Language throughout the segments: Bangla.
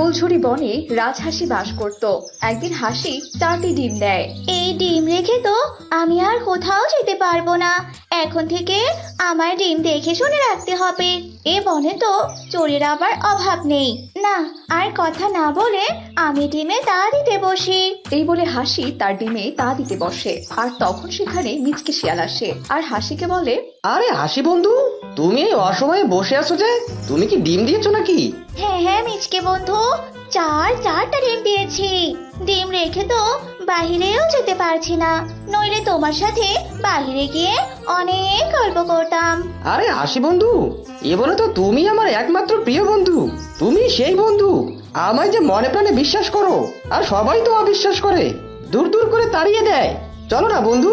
ফুলঝুরি বনে রাজহাঁসি বাস করত। একদিন হাসি চারটি ডিম দেয়। এই ডিম রেখে তো আমি আর কোথাও যেতে পারব না। এখন থেকে আমার ডিম দেখে শুনে রাখতে হবে। এ বনে তো চোরের আবার অভাব নেই। না আর কথা না বলে আমি ডিমে তা দিতে বসি। এই বলে হাসি তার ডিমে তা দিতে বসে। আর তখন সেখানে মিচকে শিয়াল আসে। আর হাসিকে বলে আরে হাসি বন্ধু তুমি এই অসময়ে বসে আছো যে? তুমি কি ডিম দিয়েছ নাকি? হ্যাঁ হ্যাঁ মিচকে বন্ধু। চার চারটা ডিম দিয়েছি। ডিম রেখে তো বাহিরেও যেতে পারছি না। নইলে তোমার সাথে বাহিরে গিয়ে অনেক গল্প করতাম। আরে আসি বন্ধু। এ বলে তো তুমি আমার একমাত্র প্রিয় বন্ধু। তুমি সেই বন্ধু। আমায় যে মনে প্রাণে বিশ্বাস করো আর সবাই তো অবিশ্বাস করে। দূর দূর করে তাড়িয়ে দেয়। চলো না বন্ধু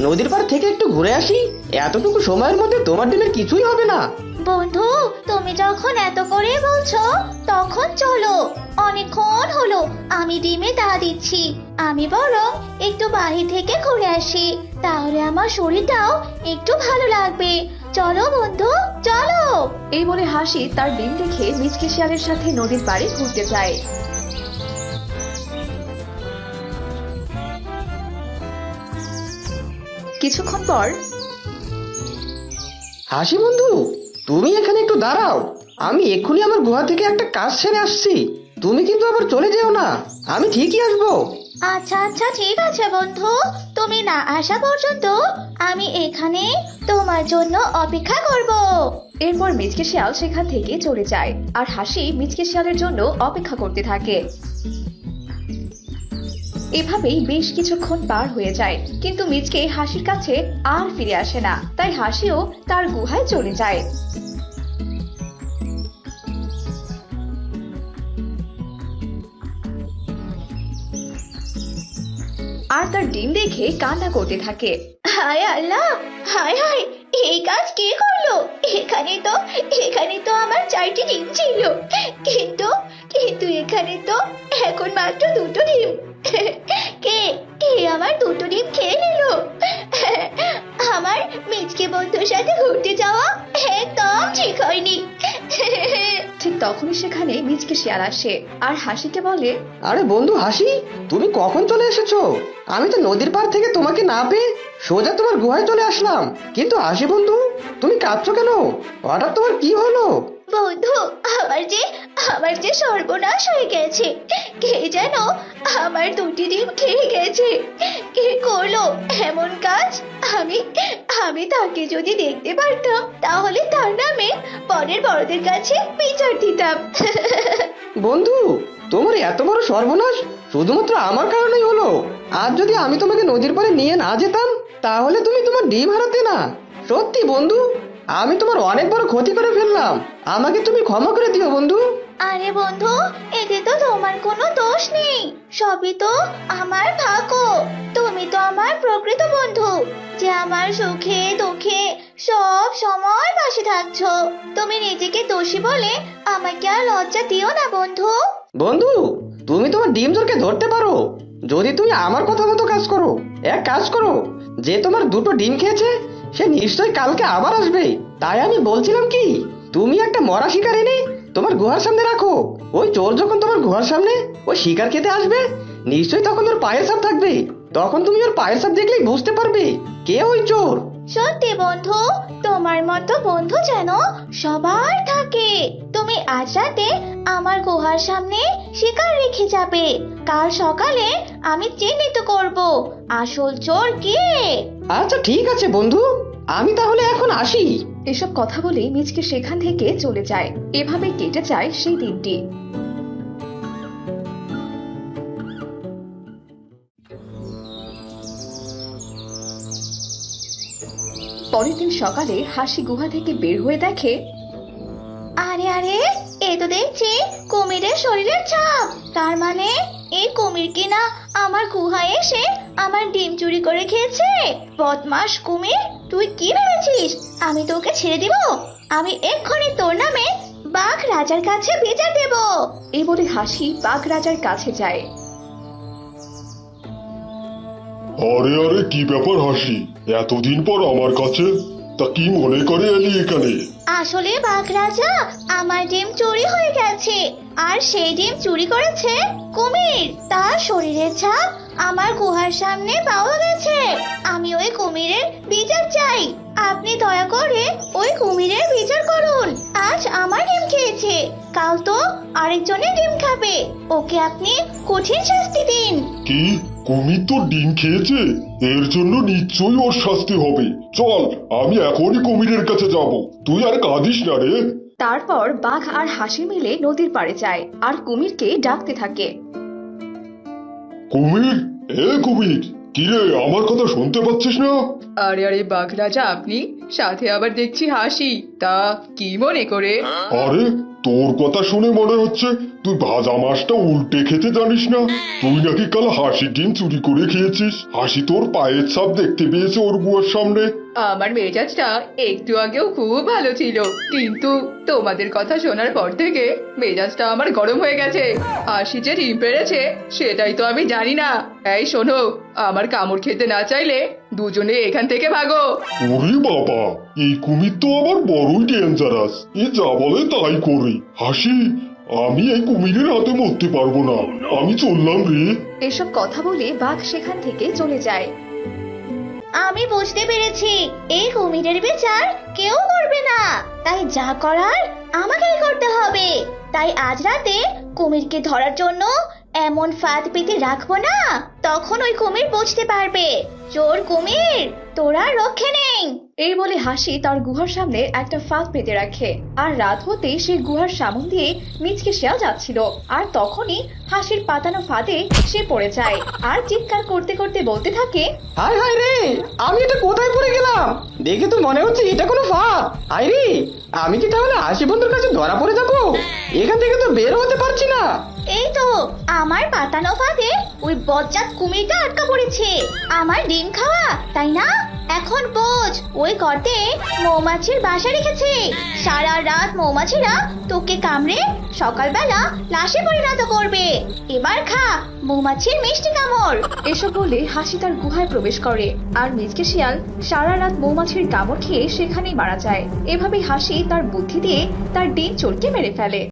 নদীর পার থেকে একটু ঘুরে আসি। এতটুকু সময়ের মধ্যে তোমার ডিমের কিছুই হবে না। বন্ধু তুমি যখন এত করে বলছো তখন চলো। অনেকক্ষণ হলো আমি ডিমে তা দিচ্ছি। আমি বরং একটু বাহির থেকে ঘুরে আসি। তাহলে আমার শরীরটাও একটু ভালো লাগবে। চলো বন্ধু চলো। এই বলে হাসি তার ডিম দেখে মিচকে শিয়ালের সাথে নদীর পাড়ে ঘুরতে যায়। কিছুক্ষণ পর হাসি বন্ধু তুমি এখানে একটু দাঁড়াও। আমি এক্ষুনি আমার গুহা থেকে একটা কাজ সেরে আসছি। তুমি কিন্তু আবার চলে যেও না। আমি ঠিকই আসব। আচ্ছা আচ্ছা ঠিক আছে বন্ধু। তুমি না আসা পর্যন্ত আমি এখানে তোমার জন্য অপেক্ষা করব। এরপর মিচকে শিয়াল সেখান থেকে চলে যায়। আর হাসি মিচকে শিয়ালের জন্য অপেক্ষা করতে থাকে। এভাবেই বেশ কিছুক্ষণ পার হয়ে যায়। কিন্তু মিচকে হাসির কাছে আর ফিরে আসে না। তাই হাসিও তার গুহায় চলে যায়। আর তার ডিম দেখে কান্না করতে থাকে। হায় আল্লাহ! হায় হায়! এই কাজ কে করল? এখানে তো এখানে তো আমার চারটি ডিম ছিল। কিন্তু কিন্তু এখানে তো এখন মাত্র দুটো ডিম। কে কে আমার দুটো ডিম খেয়ে নিল? আমার মিচকে বন্ধুর সাথে ঘুরতে যাওয়া একদম ঠিক হয়নি। ঠিক তখনই সেখানে মিচকে শিয়াল আসে আর হাসিকে বলে আরে বন্ধু হাসি তুমি কখন চলে এসেছ? আমি তো নদীর পার থেকে তোমাকে না পেয়ে সোজা তোমার গুহায় চলে আসলাম। কিন্তু হাসি বন্ধু তুমি কাঁদছো কেন? হঠাৎ তোমার কি হলো? বন্ধু, আমার যে আমার যে সর্বনাশ হয়ে গেছে, কে যেন আমার দুটি ডিম খেয়ে গেছে। কে করল এমন কাজ? আমি আমি তাকে যদি দেখতে পারতাম, তাহলে তার নামে পরের বড়দের কাছে বিচার দিতাম। বন্ধু, তোমার এত বড় সর্বনাশ শুধুমাত্র আমার কারণেই হলো। আর যদি আমি তোমাকে নদীর পাড়ে নিয়ে না যেতাম, তাহলে তুমি তোমার ডিম হারাতে না। সত্যি বন্ধু আমি তোমার অনেক বড় ক্ষতি করে ফেললাম। আমাকে তুমি ক্ষমা করে দিও বন্ধু। আরে বন্ধু এতে তো তোমার কোনো দোষ নেই। সবই তো আমার ভাগ্য। তুমি তো আমার প্রকৃত বন্ধু যে আমার সুখে দুঃখে সব সময় পাশে থাকছো। তুমি নিজেকে দোষী বলে আমাকে আর লজ্জা দিও না বন্ধু। বন্ধু তুমি তোমার ডিম জোরকে ধরতে পারো। যদি তুমি আমার কথা মতো কাজ করো এক কাজ করো যে তোমার দুটো ডিম খেয়েছে সে নিশ্চয়ই কালকে আবার আসবে। তাই আমি বলছিলাম কি তুমি একটা মরা শিকার এনে তোমার গুহার সামনে রাখো। ওই চোর যখন তোমার গুহার সামনে ওই শিকার খেতে আসবে নিশ্চয়ই তখন ওর পায়ের সাপ থাকবে। তখন তুমি ওর পায়ের সাপ দেখলেই বুঝতে পারবে কে ওই চোর। সত্যি বন্ধু তোমার মতো বন্ধু যেন সবার থাকে। তুমি আজ রাতে আমার গুহার সামনে শিকার রেখে যাবে। কাল সকালে আমি চিহ্নিত করব। আসল চোর কে? আচ্ছা ঠিক আছে বন্ধু। আমি তাহলে এখন আসি। এসব কথা বলেই মিচকে সেখান থেকে চলে যায়। এভাবে কেটে যায় সেই দিনটি। পরের দিন সকালে হাসি গুহা থেকে বের হয়ে দেখে আরে আরে এ তো দেখছি কুমিরের শরীরের ছাপ। তার মানে এই কুমির কিনা আমার গুহায় এসে আমার ডিম চুরি করে খেয়েছে? বদমাস কুমির তুই কি ভেবেছিস? আমি তোকে ছেড়ে দিব? আমি এক্ষুনি তোর নামে বাঘ রাজার কাছে বিচার দেব। এই বলে হাসি বাঘ রাজার কাছে যায়। আরে আরে কি ব্যাপার হাসি? এতদিন পর আমার কাছে? তা কি মনে করে এলি এখানে? আসলে বাঘ রাজা আমার ডিম চুরি হয়ে গেছে। আর সেই ডিম চুরি করেছে কুমির। তার শরীরের ছাপ আমার গুহার সামনে পাওয়া গেছে। আমি ওই কুমিরের বিচার চাই। আপনি দয়া করে ওই কুমিরের বিচার করুন। আজ আমার ডিম খেয়েছে। কাল তো আরেকজনের ডিম খাবে। ওকে আপনি কঠিন শাস্তি দিন। কি? কুমির তো ডিম খেয়েছে? এর জন্য নিশ্চয়ই ওর শাস্তি হবে। চল আমি এখনই কুমিরের কাছে যাব। তুই আর কাঁদিস না রে। তারপর বাঘ আর হাসি মিলে নদীর পাড়ে যায় আর কুমিরকে ডাকতে থাকে। কুমির এ কুমির কিরে আমার কথা শুনতে পাচ্ছিস না? আরে আরে বাঘ রাজা আপনি? সাথে আবার দেখছি হাসি। তা কি মনে করে? আরে তোর কথা শুনে মনে হচ্ছে তুই ভাজা মাছটা উল্টে খেতে জানিস না? তুই নাকি কাল হাসি ডিম চুরি করে খেয়েছিস? হাসি তোর পায়ের ছাপ দেখতে পেয়েছে ওর বুয়ার সামনে। আমার মেজাজটা একটু আগেও খুব ভালো ছিল কিন্তু তোমাদের কথা শোনার পর থেকে মেজাজটা আমার গরম হয়ে গেছে। হাসি যে ডিম পেরেছে সেটাই তো আমি জানি না। এই শোনো আমার কামড় খেতে না চাইলে দুজনে এখান থেকে ভাগো। ওরে বাবা এই কুমির তো আবার বড়ই ডেঞ্জারাস এ যা বলে তাই করে। হাসি আমি এই কুমিরের হাতে মরতে পারব না। আমি চললাম রে। এসব কথা বলে বাঘ সেখান থেকে চলে যায়। আমি বুঝতে পেরেছি। এই কুমিরের বিচার কেউ করবে না। তাই যা করার আমাকেই করতে হবে। তাই আজ রাতে কুমিরকে ধরার জন্য এমন ফাঁদ পেতে রাখব না তখন ওই কুমির বুঝতে পারবে। চোর কুমির তোরা রক্ষে নেই। এই বলে হাসি তার গুহার সামনে একটা ফাঁদ পেতে রাখে। আর রাত হতেই সে গুহার সামন দিয়ে মিচকে শেয়াল যাচ্ছিল। আর তখনই হাসির পাতানো ফাঁদে সে পড়ে যায়। আর চিৎকার করতে করতে বলতে থাকে হায় হায় রে আমি এটা কোথায় পড়ে গেলাম? দেখে তো মনে হচ্ছে এটা কোনো ফাঁদ। হায় রে আমি কি তাহলে হাসি বন্ধুর কাছে ধরা পড়ে যাব এখান থেকে তো বের হতে পারছি না। এই তো আমার পাতানো ফাঁদে ওই বজ্জাত কুমিরটা আটকা পড়েছে। আমার ডিম খাওয়া, তাই না? এখন বোঝ, ওই গর্তে মৌমাছির বাসা রেখেছে। সারা রাত মৌমাছিরা তোকে কামড়ে সকালবেলা লাশে পরিণত করবে। এবার খা মৌমাছির মিষ্টি কামড়। এসব বলে হাসি তার গুহায় প্রবেশ করে। আর মিচকে শিয়াল সারা রাত মৌমাছির কামড় খেয়ে সেখানেই মারা যায়। এভাবে হাসি তার বুদ্ধি দিয়ে তার ডিম চোরকে মেরে ফেলে।